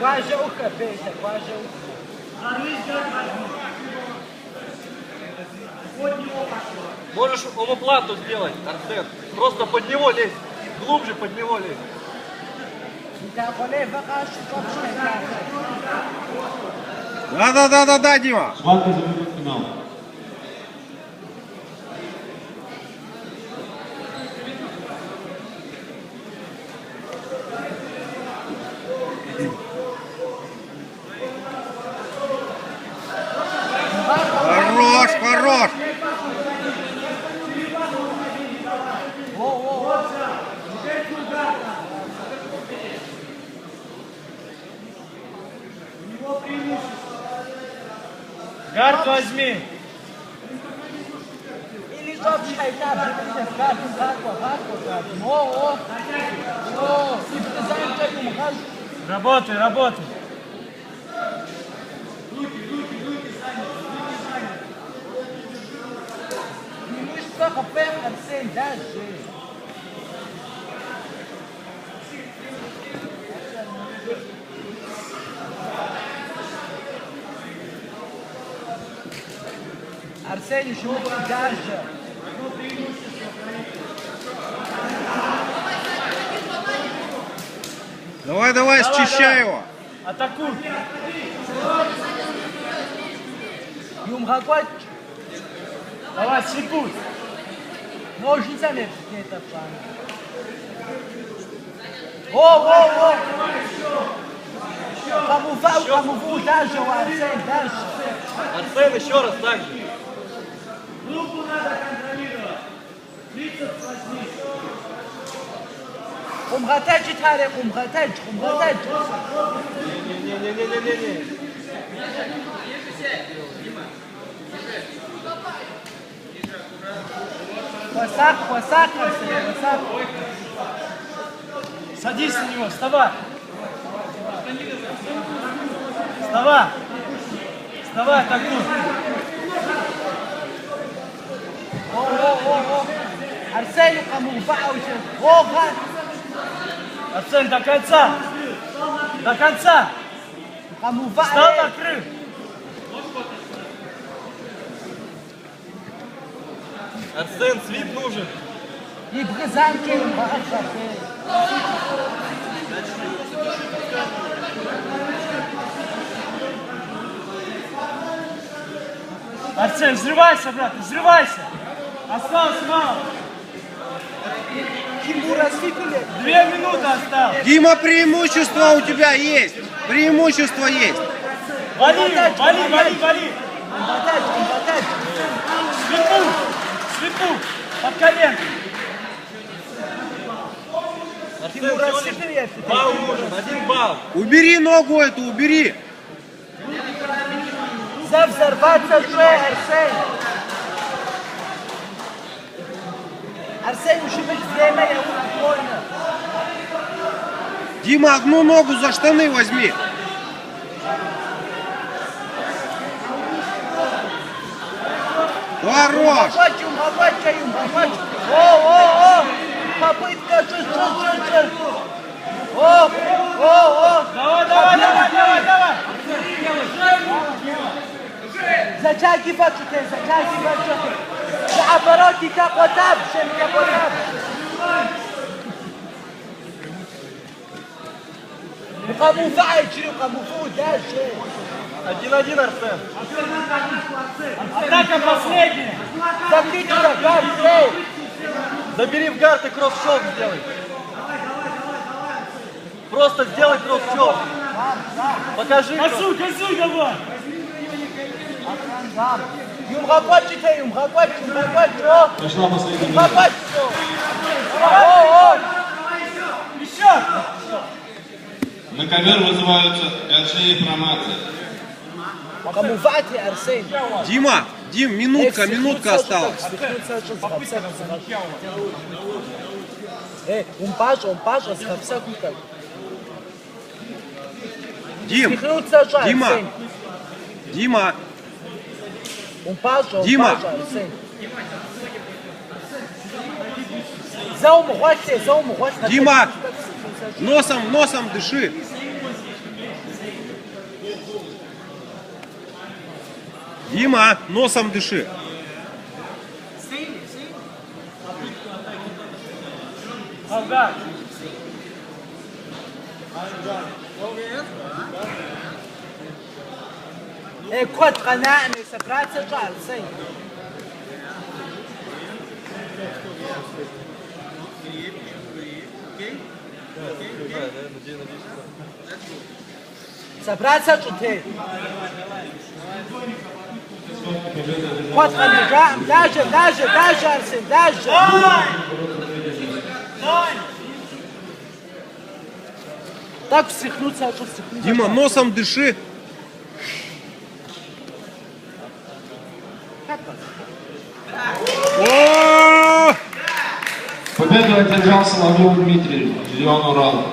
quase o cabeça, quase o. Можешь ему плату сделать, Арсен. Просто под него лезь. Глубже под него лезь. Да, да, да, да, да, Дима. Схватка за финал. Гард возьми. Или топ шайтар, гард, гард, гард, гард. О, о, о, Работай, работай. Руки, руки, руки, Саня, руки, Саня. Не мышца, хапэм, отсень, даже. Арсений, чего вы дальше? Ну, Давай, давай, давай счищай давай. его. Атакуй. Юмхаквач. Давай, секунд. Ножницами это план. О, о, о. Кому фау, кому фау, дальше, Арсен, дальше. Арсен еще раз так же. Группу надо контролировать. Лица спасли. Кумгатач, Таря, кумгатач, кумгатач. Не-не-не-не-не-не. Косак, косак, косак. Садись на него, вставай. Вставай. Вставай, так нужно. Арсену кому Паучу. Ога! Арсен, до конца! До конца! Кому Встал, накрыл! Арсен, свип нужен! И брызанки, ваша Арсен, взрывайся, брат, взрывайся! Осталось мало. Две минуты осталось. Дима, преимущество у тебя есть. Преимущество есть. Вали, вали, вали, вали. Слепу, слепу, под колен. Тимур, балл один балл. Убери ногу эту, убери. Завзорваться в РШ. Арсений Шубик, время я больно. Дима, одну ногу за штаны возьми. Хорош! Побачим, побачим, побачим. О, о, о! Попытка, что, что, что? О, о, о! Давай, давай, давай, давай, давай! Зачаги, бачу ты, зачаги, бачу ты. За обороты капотаб, шем капотаб. Кому файчи, кому фу, дальше. Один-один, Арсен. Атака последняя. Забить туда, гад, Забери в гард и кросс-шок сделай. Просто сделай кросс-шок. Покажи. кросс- Косуй, Юмга пачите, юмга пачите, юмга пачите. Пошла последняя. Юмга. О, о. Еще. На ковер вызываются большие информации. Дима, Дим, минутка, минутка осталась. Дим, Дима, Дима, Um passo, um Дима! Заум, хватит, заум, хватит. Дима! Носом, носом дыши! Дима, носом дыши! Алгар! Алгар! Солдат. Эй, кот канами, собраться жалься. Собраться чуты. Кот канами, даже, даже, даже! Так встряхнуться, а что встряхнуться? Дима, носом дыши. Победу одержал Соловьев Дмитрий, регион Урал.